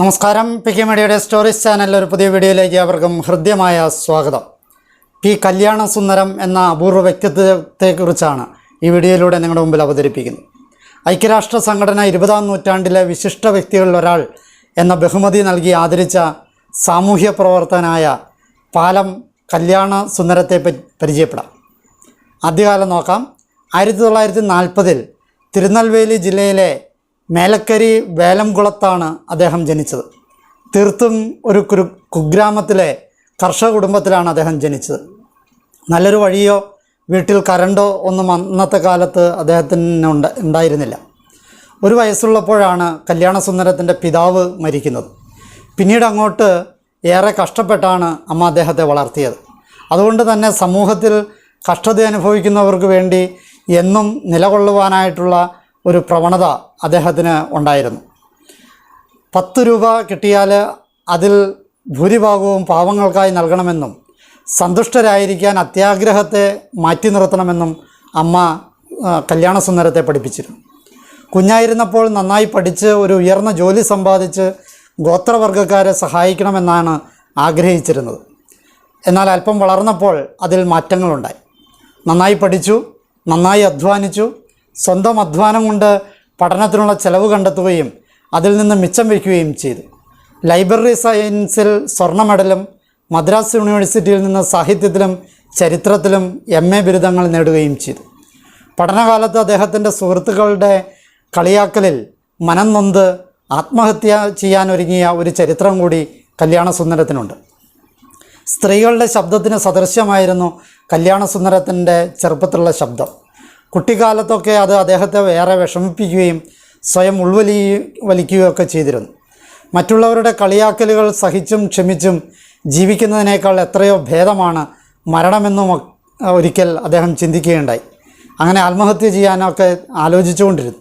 നമസ്കാരം. P K മീഡിയയുടെ stories ചാനലിലെ ഒരു പുതിയ വീഡിയോയിലേക്ക് അവർക്കും ഹൃദ്യമായ സ്വാഗതം. പി കല്യാണ സുന്ദരം എന്ന അപൂർവ വ്യക്തിത്വത്തെക്കുറിച്ചാണ് ഈ വീഡിയോയിലൂടെ നിങ്ങളുടെ മുമ്പിൽ അവതരിപ്പിക്കുന്നത്. ഐക്യരാഷ്ട്ര സംഘടന ഇരുപതാം നൂറ്റാണ്ടിലെ വിശിഷ്ട വ്യക്തികളിൽ ഒരാൾ എന്ന ബഹുമതി നൽകി ആദരിച്ച സാമൂഹ്യ പ്രവർത്തനായ പാലം കല്യാണ സുന്ദരത്തെ പരിചയപ്പെടാം. ആദ്യകാലം നോക്കാം. ആയിരത്തി തൊള്ളായിരത്തി നാൽപ്പതിൽ തിരുനെൽവേലി ജില്ലയിലെ മേലക്കരി വേലംകുളത്താണ് അദ്ദേഹം ജനിച്ചത്. തീർത്തും ഒരു കുരു കുഗ്രാമത്തിലെ കർഷക കുടുംബത്തിലാണ് അദ്ദേഹം ജനിച്ചത്. നല്ലൊരു വഴിയോ വീട്ടിൽ കരണ്ടോ ഒന്നും അന്നത്തെ കാലത്ത് അദ്ദേഹത്തിന് ഉണ്ട ഉണ്ടായിരുന്നില്ല. ഒരു വയസ്സുള്ളപ്പോഴാണ് കല്യാണസുന്ദരത്തിന്റെ പിതാവ് മരിക്കുന്നത്. പിന്നീട് അങ്ങോട്ട് ഏറെ കഷ്ടപ്പെട്ടാണ് അമ്മ അദ്ദേഹത്തെ വളർത്തിയത്. അതുകൊണ്ട് തന്നെ സമൂഹത്തിൽ കഷ്ടത അനുഭവിക്കുന്നവർക്ക് വേണ്ടി എന്നും നിലകൊള്ളുവാനായിട്ടുള്ള ഒരു പ്രവണത അദ്ദേഹത്തിന് ഉണ്ടായിരുന്നു. പത്ത് രൂപ കിട്ടിയാൽ അതിൽ ഭൂരിഭാഗവും പാവങ്ങൾക്കായി നൽകണമെന്നും സന്തുഷ്ടരായിരിക്കാൻ അത്യാഗ്രഹത്തെ മാറ്റി നിർത്തണമെന്നും അമ്മ കല്യാണസുന്ദരത്തെ പഠിപ്പിച്ചിരുന്നു. കുഞ്ഞായിരുന്നപ്പോൾ നന്നായി പഠിച്ച് ഒരു ഉയർന്ന ജോലി സമ്പാദിച്ച് ഗോത്രവർഗക്കാരെ സഹായിക്കണമെന്നാണ് ആഗ്രഹിച്ചിരുന്നത്. എന്നാൽ അല്പം വളർന്നപ്പോൾ അതിൽ മാറ്റങ്ങളുണ്ടായി. നന്നായി പഠിച്ചു നന്നായി അധ്വാനിച്ചു സ്വന്തം അധ്വാനം കൊണ്ട് പഠനത്തിനുള്ള ചെലവ് കണ്ടെത്തുകയും അതിൽ നിന്ന് മിച്ചം വയ്ക്കുകയും ചെയ്തു. ലൈബ്രറി സയൻസിൽ സ്വർണ മെഡലും മദ്രാസ് യൂണിവേഴ്സിറ്റിയിൽ നിന്ന് സാഹിത്യത്തിലും ചരിത്രത്തിലും എം എ ബിരുദങ്ങൾ നേടുകയും ചെയ്തു. പഠനകാലത്ത് അദ്ദേഹത്തിന്റെ സുഹൃത്തുക്കളുടെ കളിയാക്കലിൽ മനം നൊന്ത് ആത്മഹത്യ ചെയ്യാനൊരുങ്ങിയ ഒരു ചരിത്രം കൂടി കല്യാണസുന്ദരത്തിനുണ്ട്. സ്ത്രീകളുടെ ശബ്ദത്തിന് സദൃശ്യമായിരുന്നു കല്യാണസുന്ദരത്തിന്റെ ചെറുപ്പത്തിലുള്ള ശബ്ദം. കുട്ടിക്കാലത്തൊക്കെ അത് അദ്ദേഹത്തെ ഏറെ വിഷമിപ്പിക്കുകയും സ്വയം ഉൾവലി വലിക്കുകയൊക്കെ ചെയ്തിരുന്നു. മറ്റുള്ളവരുടെ കളിയാക്കലുകൾ സഹിച്ചും ക്ഷമിച്ചും ജീവിക്കുന്നതിനേക്കാൾ എത്രയോ ഭേദമാണ് മരണമെന്നും ഒരിക്കൽ അദ്ദേഹം ചിന്തിക്കുകയുണ്ടായി. അങ്ങനെ ആത്മഹത്യ ചെയ്യാനൊക്കെ ആലോചിച്ചുകൊണ്ടിരുന്നു.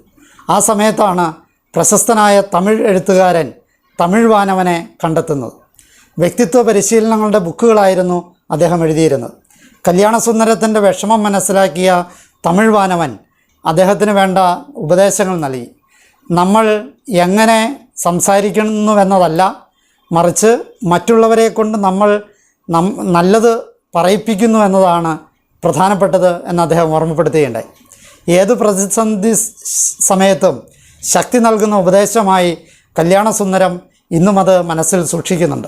ആ സമയത്താണ് പ്രശസ്തനായ തമിഴ് എഴുത്തുകാരൻ തമിഴ് വാനവനെ കണ്ടെത്തുന്നത്. വ്യക്തിത്വ പരിശീലനങ്ങളുടെ ബുക്കുകളായിരുന്നു അദ്ദേഹം എഴുതിയിരുന്നത്. കല്യാണസുന്ദരത്തിന്റെ വിഷമം മനസ്സിലാക്കിയ തമിഴ് വാനവൻ അദ്ദേഹത്തിന് വേണ്ട ഉപദേശങ്ങൾ നൽകി. നമ്മൾ എങ്ങനെ സംസാരിക്കുന്നുവെന്നതല്ല മറിച്ച് മറ്റുള്ളവരെ കൊണ്ട് നമ്മൾ നല്ലത് പറയിപ്പിക്കുന്നു എന്നതാണ് പ്രധാനപ്പെട്ടത് എന്ന് അദ്ദേഹം ഓർമ്മപ്പെടുത്തുകയുണ്ടായി. ഏത് പ്രതിസന്ധി സമയത്തും ശക്തി നൽകുന്ന ഉപദേശമായി കല്യാണസുന്ദരം ഇന്നും അത് മനസ്സിൽ സൂക്ഷിക്കുന്നുണ്ട്.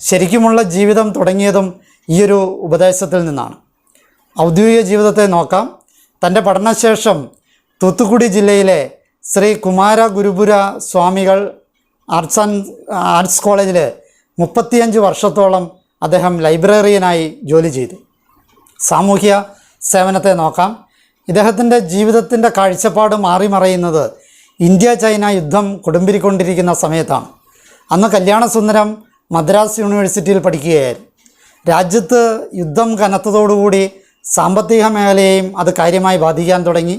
ശരിക്കുമുള്ള ജീവിതം തുടങ്ങിയതും ഈയൊരു ഉപദേശത്തിൽ നിന്നാണ്. ഔദ്യോഗിക ജീവിതത്തെ നോക്കാം. തന്റെ പഠനശേഷം തൂത്തുക്കുടി ജില്ലയിലെ ശ്രീ കുമാര ഗുരുപുര സ്വാമികൾ ആർട്സ് ആൻഡ് ആർട്സ് കോളേജിൽ മുപ്പത്തിയഞ്ച് വർഷത്തോളം അദ്ദേഹം ലൈബ്രറിയനായി ജോലി ചെയ്തു. സാമൂഹ്യ സേവനത്തെ നോക്കാം. ഇദ്ദേഹത്തിന്റെ ജീവിതത്തിന്റെ കാഴ്ചപ്പാട് മാറിമറയുന്നത് ഇന്ത്യ ചൈന യുദ്ധം കൊടുമ്പിരിക്കൊണ്ടിരിക്കുന്ന സമയത്താണ്. അന്ന് കല്യാണസുന്ദരം മദ്രാസ് യൂണിവേഴ്സിറ്റിയിൽ പഠിക്കുകയായിരുന്നു. രാജ്യത്ത് യുദ്ധം കനത്തതോടുകൂടി സാമ്പത്തിക മേഖലയെയും അത് കാര്യമായി ബാധിക്കാൻ തുടങ്ങി.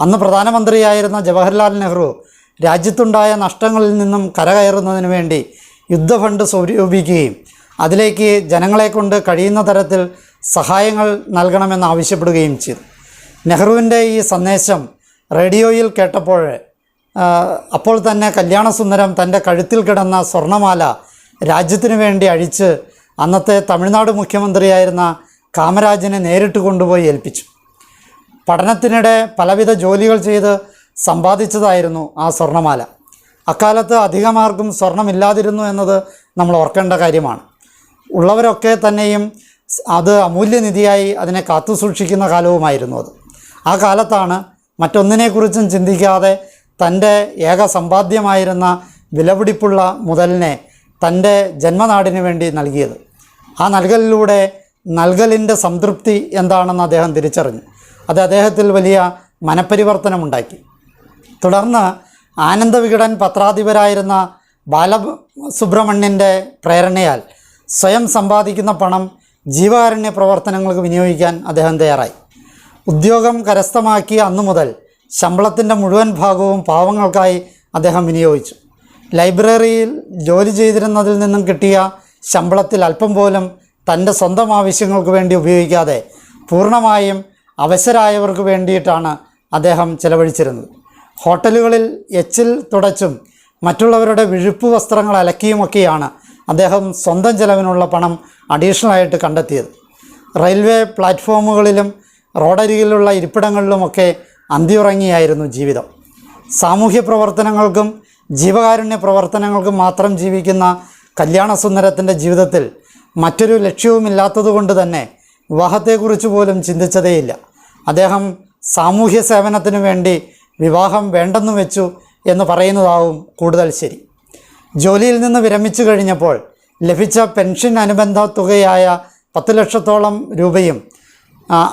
അന്ന് പ്രധാനമന്ത്രിയായിരുന്ന ജവഹർലാൽ നെഹ്റു രാജ്യത്തുണ്ടായ നഷ്ടങ്ങളിൽ നിന്നും കരകയറുന്നതിന് വേണ്ടി യുദ്ധഫണ്ട് സ്വരൂപിക്കുകയും അതിലേക്ക് ജനങ്ങളെക്കൊണ്ട് കഴിയുന്ന തരത്തിൽ സഹായങ്ങൾ നൽകണമെന്ന് ആവശ്യപ്പെടുകയും ചെയ്തു. നെഹ്റുവിന്റെ ഈ സന്ദേശം റേഡിയോയിൽ കേട്ടപ്പോൾ അപ്പോൾ തന്നെ കല്യാണസുന്ദരം തന്റെ കഴുത്തിൽ കിടന്ന സ്വർണമാല രാജ്യത്തിനു വേണ്ടി അഴിച്ച് അന്നത്തെ തമിഴ്നാട് മുഖ്യമന്ത്രിയായിരുന്ന കാമരാജിനെ നേരിട്ട് കൊണ്ടുപോയി ഏൽപ്പിച്ചു. പഠനത്തിനിടെ പലവിധ ജോലികൾ ചെയ്ത് സമ്പാദിച്ചതായിരുന്നു ആ സ്വർണമാല. അക്കാലത്ത് അധികമാർക്കും സ്വർണമില്ലാതിരുന്നു എന്നത് നമ്മൾ ഓർക്കേണ്ട കാര്യമാണ്. ഉള്ളവരൊക്കെ തന്നെയും അത് അമൂല്യനിധിയായി അതിനെ കാത്തു സൂക്ഷിക്കുന്ന കാലവുമായിരുന്നു അത്. ആ കാലത്താണ് മറ്റൊന്നിനെക്കുറിച്ചും ചിന്തിക്കാതെ തന്റെ ഏക സമ്പാദ്യമായിരുന്ന വിലപിടിപ്പുള്ള മുതലിനെ തന്റെ ജന്മനാടിന് വേണ്ടി നൽകിയത്. ആ നൽകലിലൂടെ നൽകലിന്റെ സംതൃപ്തി എന്താണെന്ന് അദ്ദേഹം തിരിച്ചറിഞ്ഞു. അത് അദ്ദേഹത്തിൽ വലിയ മനപരിവർത്തനമുണ്ടാക്കി. തുടർന്ന് ആനന്ദവികടൻ പത്രാധിപരായിരുന്ന ബാലസുബ്രഹ്മണ്യന്റെ പ്രേരണയാൽ സ്വയം സമ്പാദിക്കുന്ന പണം ജീവകാരുണ്യ പ്രവർത്തനങ്ങൾക്ക് വിനിയോഗിക്കാൻ അദ്ദേഹം തയ്യാറായി. ഉദ്യോഗം കരസ്ഥമാക്കിയ അന്നു മുതൽ ശമ്പളത്തിന്റെ മുഴുവൻ ഭാഗവും പാവങ്ങൾക്കായി അദ്ദേഹം വിനിയോഗിച്ചു. ലൈബ്രറിയിൽ ജോലി ചെയ്തിരുന്നതിൽ നിന്നും കിട്ടിയ ശമ്പളത്തിൽ അല്പം പോലും തന്റെ സ്വന്തം ആവശ്യങ്ങൾക്ക് വേണ്ടി ഉപയോഗിക്കാതെ പൂർണമായും അവശരായവർക്ക് വേണ്ടിയിട്ടാണ് അദ്ദേഹം ചെലവഴിച്ചിരുന്നത്. ഹോട്ടലുകളിൽ എച്ചിൽ തുടച്ചും മറ്റുള്ളവരുടെ വിഴുപ്പ് വസ്ത്രങ്ങൾ അലക്കിയുമൊക്കെയാണ് അദ്ദേഹം സ്വന്തം ചെലവിനുള്ള പണം അഡീഷണലായിട്ട് കണ്ടെത്തിയത്. റെയിൽവേ പ്ലാറ്റ്ഫോമുകളിലും റോഡരികിലുള്ള ഇരിപ്പിടങ്ങളിലുമൊക്കെ അന്തിയുറങ്ങിയായിരുന്നു ജീവിതം. സാമൂഹ്യ പ്രവർത്തനങ്ങൾക്കും ജീവകാരുണ്യ പ്രവർത്തനങ്ങൾക്കും മാത്രം ജീവിക്കുന്ന കല്യാണസുന്ദരത്തിന്റെ ജീവിതത്തിൽ മറ്റൊരു ലക്ഷ്യവുമില്ലാത്തതുകൊണ്ട് തന്നെ വിവാഹത്തെക്കുറിച്ച് പോലും ചിന്തിച്ചതേയില്ല. അദ്ദേഹം സാമൂഹ്യ സേവനത്തിനു വേണ്ടി വിവാഹം വേണ്ടെന്ന് വെച്ചു എന്ന് പറയുന്നതാവും കൂടുതൽ ശരി. ജോലിയിൽ നിന്ന് വിരമിച്ചു കഴിഞ്ഞപ്പോൾ ലഭിച്ച പെൻഷൻ അനുബന്ധ തുകയായ പത്ത് ലക്ഷത്തോളം രൂപയും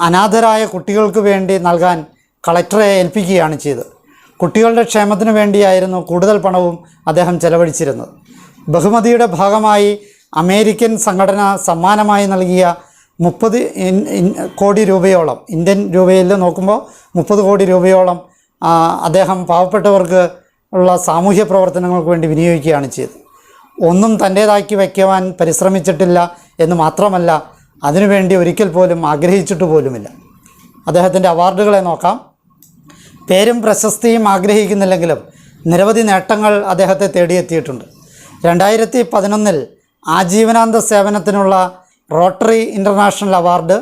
അനാഥരായ കുട്ടികൾക്ക് വേണ്ടി നൽകാൻ കളക്ടറെ ഏൽപ്പിക്കുകയാണ് ചെയ്തത്. കുട്ടികളുടെ ക്ഷേമത്തിന് വേണ്ടിയായിരുന്നു കൂടുതൽ പണവും അദ്ദേഹം ചെലവഴിച്ചിരുന്നത്. ബഹുമതിയുടെ ഭാഗമായി അമേരിക്കൻ സംഘടന സമ്മാനമായി നൽകിയ മുപ്പത് കോടി രൂപയോളം ഇന്ത്യൻ രൂപയിൽ നോക്കുമ്പോൾ മുപ്പത് കോടി രൂപയോളം അദ്ദേഹം പാവപ്പെട്ടവർക്ക് ഉള്ള സാമൂഹ്യ പ്രവർത്തനങ്ങൾക്ക് വേണ്ടി വിനിയോഗിക്കുകയാണ് ചെയ്തത്. ഒന്നും തന്റേതാക്കി വയ്ക്കുവാൻ പരിശ്രമിച്ചിട്ടില്ല എന്ന് മാത്രമല്ല അതിനുവേണ്ടി ഒരിക്കൽ പോലും ആഗ്രഹിച്ചിട്ട് പോലുമില്ല. അദ്ദേഹത്തിന്റെ അവാർഡുകളെ നോക്കാം. പേരും പ്രശസ്തിയും ആഗ്രഹിക്കുന്നില്ലെങ്കിലും നിരവധി നേട്ടങ്ങൾ അദ്ദേഹത്തെ തേടിയെത്തിയിട്ടുണ്ട്. രണ്ടായിരത്തി പതിനൊന്നിൽ ആജീവനാന്ത സേവനത്തിനുള്ള റോട്ടറി ഇന്റർനാഷണൽ അവാർഡ്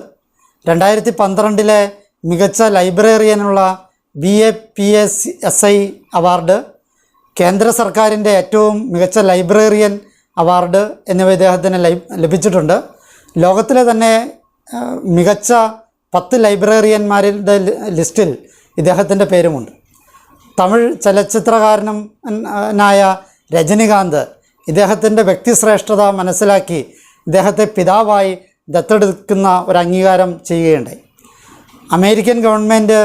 രണ്ടായിരത്തി പന്ത്രണ്ടിലെ മികച്ച ലൈബ്രറിയനുള്ള B A P S S I award കേന്ദ്ര സർക്കാരിന്റെ ഏറ്റവും മികച്ച ലൈബ്രറിയൻ അവാർഡ് എന്നിവ ഇദ്ദേഹത്തിന് ലഭിച്ചിട്ടുണ്ട്. ലോകത്തിലെ തന്നെ മികച്ച പത്ത് ലൈബ്രറിയന്മാരുടെ ലിസ്റ്റിൽ ഇദ്ദേഹത്തിന്റെ പേരുമുണ്ട്. തമിഴ് ചലച്ചിത്രകാരനും നായ രജനികാന്ത് ഇദ്ദേഹത്തിന്റെ വ്യക്തിശ്രേഷ്ഠത മനസ്സിലാക്കി ഇദ്ദേഹത്തെ പിതാവായി ദത്തെടുക്കുന്ന ഒരു അംഗീകാരം ചെയ്യുകയുണ്ടായി. American government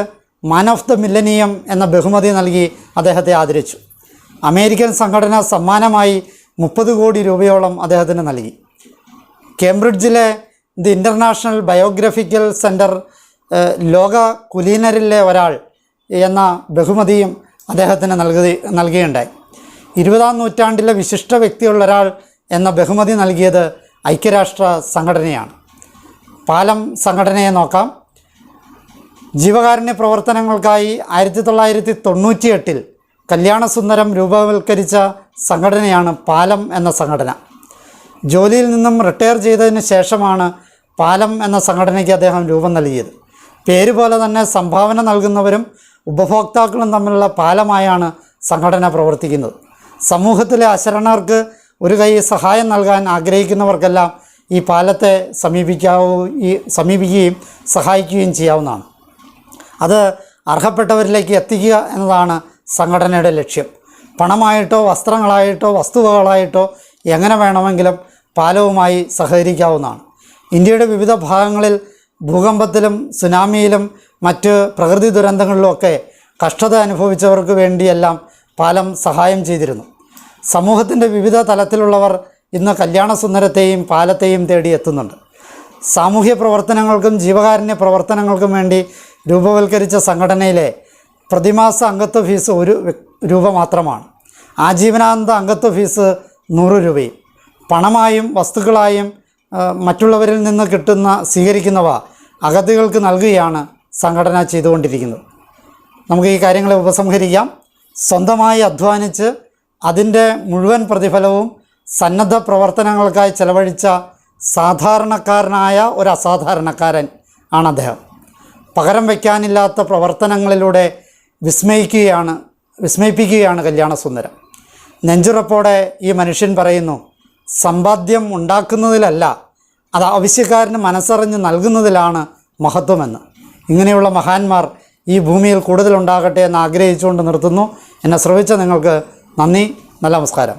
man of the millennium എന്ന ബഹുമതി നൽകി അദ്ദേഹത്തെ ആദരിച്ചു. അമേരിക്കൻ സംഘടന സമ്മാനമായി മുപ്പത് കോടി രൂപയോളം അദ്ദേഹത്തിന് നൽകി. കേംബ്രിഡ്ജിലെ ദി ഇന്റർനാഷണൽ ബയോഗ്രഫിക്കൽ സെന്റർ ലോക കുലീനരിലെ ഒരാൾ എന്ന ബഹുമതിയും അദ്ദേഹത്തിന് നൽകി നൽകുകയുണ്ടായി ഇരുപതാം നൂറ്റാണ്ടിലെ വിശിഷ്ട വ്യക്തിയുള്ള ഒരാൾ എന്ന ബഹുമതി നൽകിയത് ഐക്യരാഷ്ട്ര സംഘടനയാണ്. പാലം സംഘടനയെ നോക്കാം. ജീവകാരുണ്യ പ്രവർത്തനങ്ങൾക്കായി ആയിരത്തി തൊള്ളായിരത്തി തൊണ്ണൂറ്റി എട്ടിൽ കല്യാണസുന്ദരം രൂപവൽക്കരിച്ച സംഘടനയാണ് പാലം എന്ന സംഘടന. ജോലിയിൽ നിന്നും റിട്ടയർ ചെയ്തതിന് ശേഷമാണ് പാലം എന്ന സംഘടനയ്ക്ക് അദ്ദേഹം രൂപം നൽകിയത്. പേര് പോലെ തന്നെ സംഭാവന നൽകുന്നവരും ഉപഭോക്താക്കളും തമ്മിലുള്ള പാലമായാണ് സംഘടന പ്രവർത്തിക്കുന്നത്. സമൂഹത്തിലെ അശരണർക്ക് ഒരു കൈ സഹായം നൽകാൻ ആഗ്രഹിക്കുന്നവർക്കെല്ലാം ഈ പാലത്തെ സമീപിക്കാവൂ ഈ സമീപിക്കുകയും സഹായിക്കുകയും ചെയ്യാവുന്നതാണ്. അത് അർഹപ്പെട്ടവരിലേക്ക് എത്തിക്കുക എന്നതാണ് സംഘടനയുടെ ലക്ഷ്യം. പണമായിട്ടോ വസ്ത്രങ്ങളായിട്ടോ വസ്തുവകളായിട്ടോ എങ്ങനെ വേണമെങ്കിലും പാലവുമായി സഹകരിക്കാവുന്നതാണ്. ഇന്ത്യയുടെ വിവിധ ഭാഗങ്ങളിൽ ഭൂകമ്പത്തിലും സുനാമിയിലും മറ്റ് പ്രകൃതി ദുരന്തങ്ങളിലുമൊക്കെ കഷ്ടത അനുഭവിച്ചവർക്ക് വേണ്ടിയെല്ലാം പാലം സഹായം ചെയ്തിരുന്നു. സമൂഹത്തിന്റെ വിവിധ തലത്തിലുള്ളവർ ഇന്ന് കല്യാണസുന്ദരത്തെയും പാലത്തെയും തേടി എത്തുന്നുണ്ട്. സാമൂഹ്യ പ്രവർത്തനങ്ങൾക്കും ജീവകാരുണ്യ പ്രവർത്തനങ്ങൾക്കും വേണ്ടി രൂപവൽക്കരിച്ച സംഘടനയിലെ പ്രതിമാസ അംഗത്വ ഫീസ് ഒരു രൂപ മാത്രമാണ്. ആജീവനാന്ത അംഗത്വ ഫീസ് നൂറ് രൂപയും. പണമായും വസ്തുക്കളായും മറ്റുള്ളവരിൽ നിന്ന് കിട്ടുന്ന സ്വീകരിക്കുന്നവ അഗതികൾക്ക് നൽകുകയാണ് സംഘടന ചെയ്തുകൊണ്ടിരിക്കുന്നത്. നമുക്ക് ഈ കാര്യങ്ങളെ ഉപസംഹരിക്കാം. സ്വന്തമായി അധ്വാനിച്ച് അതിന്റെ മുഴുവൻ പ്രതിഫലവും സന്നദ്ധ പ്രവർത്തനങ്ങൾക്കായി ചെലവഴിച്ച സാധാരണക്കാരനായ ഒരു അസാധാരണക്കാരൻ ആണ് അദ്ദേഹം. പകരം വയ്ക്കാനില്ലാത്ത പ്രവർത്തനങ്ങളിലൂടെ വിസ്മയിക്കുകയാണ് വിസ്മയിപ്പിക്കുകയാണ് കല്യാണസുന്ദരം. നെഞ്ചുറപ്പോടെ ഈ മനുഷ്യൻ പറയുന്നു സമ്പാദ്യം ഉണ്ടാക്കുന്നതിലല്ല അത് ആവശ്യക്കാരന് മനസ്സറിഞ്ഞ് നൽകുന്നതിലാണ് മഹത്വമെന്ന്. ഇങ്ങനെയുള്ള മഹാന്മാർ ഈ ഭൂമിയിൽ കൂടുതലുണ്ടാകട്ടെ എന്ന് ആഗ്രഹിച്ചുകൊണ്ട് നിർത്തുന്നു. എന്നെ ശ്രവിച്ച നിങ്ങൾക്ക് നന്ദി നല്ല നമസ്കാരം.